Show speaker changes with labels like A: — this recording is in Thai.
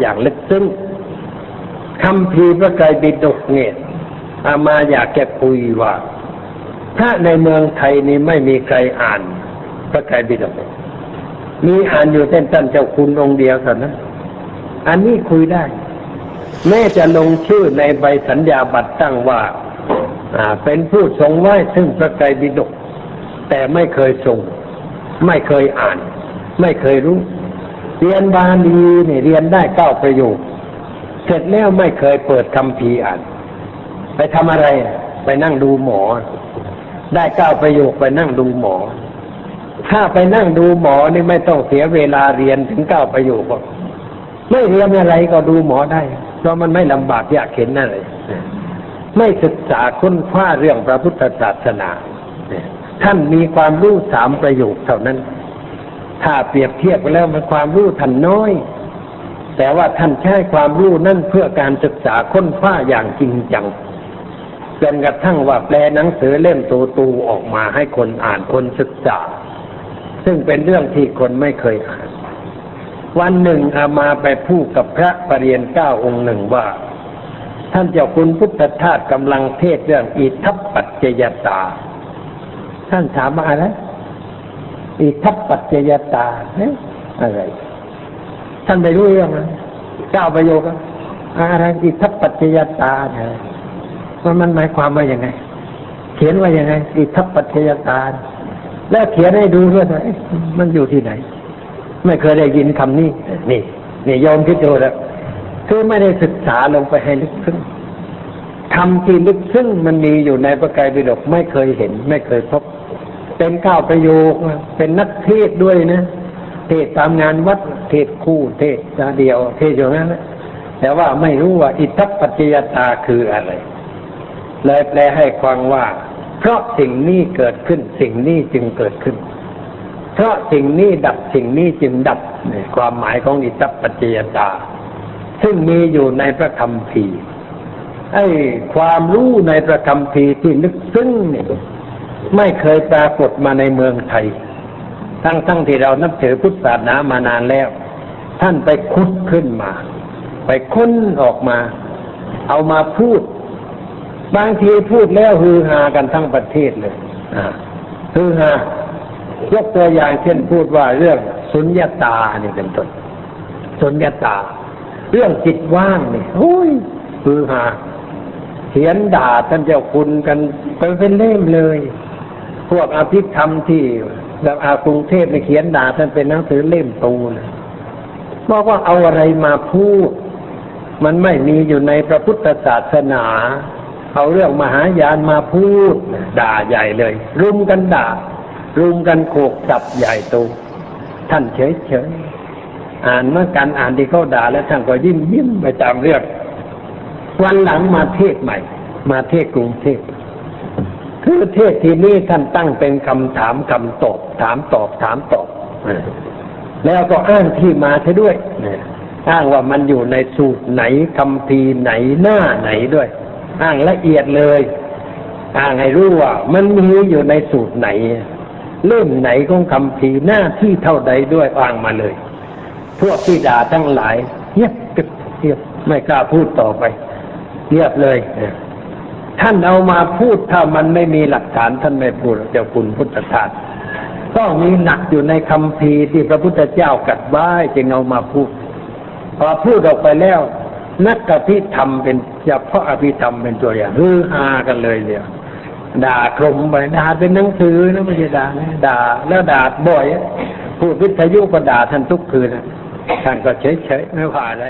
A: อย่างลึกซึ้งคำพีพระไตรปิฎกเนี่ยอามาอยากจะคุยว่า ถ้าในเมืองไทยนี้ไม่มีใครอ่านพระไตรปิฎกมีอ่านอยู่เส้นท่านเจ้าคุณองค์เดียวเท่านั้นอันนี้คุยได้ แม้จะลงชื่อในใบสัญญาบัตรตั้งว่า อ่า เป็นผู้ทรงไว้ซึ่งพระไตรปิฎกแต่ไม่เคยทรง ไม่เคยอ่าน ไม่เคยรู้ เรียนบาลีเนี่ยเรียนได้เก้าประโยค เสร็จแล้วไม่เคยเปิดคำพีอ่านไปทำอะไร ไปนั่งดูหมอ ได้เก้าประโยคไปนั่งดูหมอ ถ้าไปนั่งดูหมอนี่ไม่ต้องเสียเวลาเรียนถึงเก้าประโยคไม่เรียนอะไรก็ดูหมอได้ เพราะมันไม่ลำบากยากเข็นนั่นเลยไม่ศึกษาค้นคว้าเรื่องพระพุทธศาสนา ท่านมีความรู้สามประโยคเท่านั้น ถ้าเปรียบเทียบกันแล้วมันความรู้ท่านน้อย แต่ว่าท่านใช้ความรู้นั่นเพื่อการศึกษาค้นคว้าอย่างจริงจังจนกระทั่งว่าแปลหนังสือเล่มตูตูออกมาให้คนอ่านคนศึกษา ซึ่งเป็นเรื่องที่คนไม่เคยอ่านวันหนึ่งอามาไปพูดกับพระปรริยนเก้าองค์หนึ่งว่า ท่านเจ้าคุณพุทธทาสกำลังเทศเรื่องอิทัปปัจจยตา ท่านถามว่าอะไร อิทัปปัจจยตาเนี่ยอะไร ท่านไม่รู้เรื่องนะเก้าประโยคอะไรอิทัปปัจจยตาเนี่ยมันมันหมายความว่าอย่างไง เขียนว่าอย่างไง อิทัปปัจจยตา แล้วเขียนให้ดูด้วยนะมันอยู่ที่ไหน ไม่เคยได้ยินคำนี้ นี่ นี่โยมคิดดูแล้วคือไม่ได้ศึกษาลงไปให้ลึกซึ้งคำที่ลึกซึ้งมันมีอยู่ในพระไตรปิฎกไม่เคยเห็น ไม่เคยพบ เป็นเก้าประโยคนะเป็นนักเทศด้วยนะ เทศตามงานวัดเทศคู่เทศเดียว เทศอย่างนั้นนะแต่ว่าไม่รู้ว่าอิทัปปัจจยตาคืออะไร เลยแปลให้ฟังว่า เพราะสิ่งนี้เกิดขึ้น สิ่งนี้จึงเกิดขึ้น เพราะสิ่งนี้ดับสิ่งนี้จึงดับนี่ความหมายของอิทัปปัจจยตา ซึ่งมีอยู่ในพระคัมภีร์ไอ้ความรู้ในพระคัมภีร์ที่ลึกซึ้งเนี่ย ไม่เคยปรากฏมาในเมืองไทย ทั้งทั้งที่เรานับถือพุทธศาสนามานานแล้ว ท่านไปคุดขึ้นมา ไปค้นออกมา เอามาพูด บางทีพูดแล้วฮือฮากันทั้งประเทศเลยฮือฮายกตัวอย่างเช่นพูดว่าเรื่องสุญญตานี่เป็นต้นสุญญตา เรื่องจิตว่างนี่โอ้ยฮือฮาเขียนด่าท่านเจ้าคุณกันไปเป็นเล่มเลย พวกอภิธรรมที่แบบอากรุงเทพในเขียนด่าท่านเป็นหนังสือเล่มโตูนะบอกว่าเอาอะไรมาพูด มันไม่มีอยู่ในพระพุทธศาสนา เอาเรื่องมหายานมาพูด ด่าใหญ่เลย รุมกันด่า รุมกันโขกจับใหญ่โตท่านเฉยเฉยๆอ่านเมื่อกันอ่านที่เขาด่าแล้วท่านก็ยิ้มยิ้มไปตามเรื่องวันหลังมาเทศใหม่ มาเทศกรุงเทพ คือเทศทีนี้ท่านตั้งเป็นคำถามคำตอบ ถามตอบถามตอบอแล้วก็อ้างที่มาใช่ด้วยอ้างว่ามันอยู่ในสูตรไหนคำพีไหนหน้าไหนด้วย อ้างละเอียดเลย อ้างให้รู้ว่า มันมีอยู่ในสูตรไหน เล่มไหนของคำพีหน้าที่เท่าใดด้วยอ้างมาเลย พวกที่ด่าทั้งหลายเงียบกึบเงียบไม่กล้าพูดต่อไปเงียบเลยเนี่ย ท่านเอามาพูดถ้ามันไม่มีหลักฐานท่านไม่พูดเจ้าคุณพุทธทาสต้องมีหนักอยู่ในคำพีที่พระพุทธเจ้ากัดไว้จึงเอามาพูด พอพูดออกไปแล้ว นักอภิธรรมเป็นเฉพาะอภิธรรมเป็นตัวอย่างฮือฮากันเลยเนี่ยด่าคลมไปด่าเป็นหนังสือนะไม่ใช่ด่านะด่าแล้วด่าบ่อยพูดวิทยุก็ด่าท่านทุกคืนท่านก็เฉยๆไม่ว่าอะไร